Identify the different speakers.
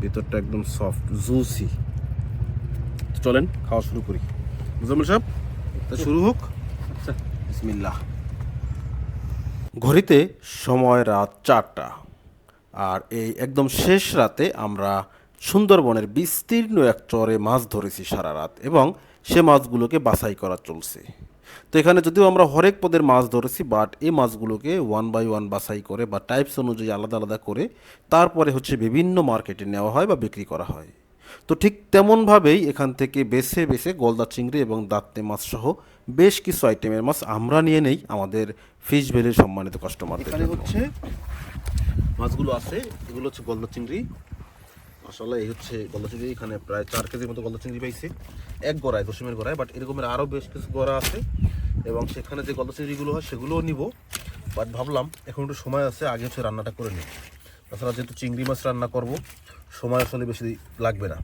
Speaker 1: ভিতরটা একদম soft juicy চলেন খাওয়া শুরু করি। মুজাম্মিল সাহেব তা শুরু হোক।
Speaker 2: আচ্ছা।
Speaker 1: বিসমিল্লাহ। ঘড়িতে সময় রাত চারটা। আর এই একদম শেষ রাতে আমরা সুন্দরবনের বিস্তীর্ণ এক চরে মাছ ধরেছি সারা রাত এবং সে মাছগুলোকে বাছাই করা চলছে। তো এখানে যদিও আমরা হরেক পদের মাছ ধরেছি বাট এই মাছগুলোকে ওয়ান বাই ওয়ান বাছাই করে বা টাইপস অনুযায়ী আলাদা আলাদা করে তারপরে হচ্ছে বিভিন্ন মার্কেটে নেওয়া হয় বা বিক্রি করা হয়। তো ঠিক তেমনভাবেই এখান থেকে বেছে বেছে গলদা চিংড়ি এবং দাঁতে মাছ সহ বেশ কিছু আইটেমের মাছ আমরা নিয়ে নেই আমাদের ফিশ ভ্যালির সম্মানিত কাস্টমারদের এখানে হচ্ছে মাছগুলো আছে এগুলো হচ্ছে গলদা চিংড়ি আসলে এই হচ্ছে গলদা চিংড়ি। এখানে প্রায় চার কেজির মতো গলদা চিংড়ি পাইছি। এক গড়ায়, দশমের গড়ায় বাট এরকমের আরও বেশ কিছু গড়া আছে। এবং সেখানে যে গলদা চিংড়িগুলো হয়, সেগুলোও নিব। বাট ভাবলাম, এখন একটু সময় আছে, আগে হচ্ছে রান্নাটা করে নিই। তাছাড়া যেহেতু চিংড়ি মাছ রান্না করব, সময় আসলে বেশি লাগবে না।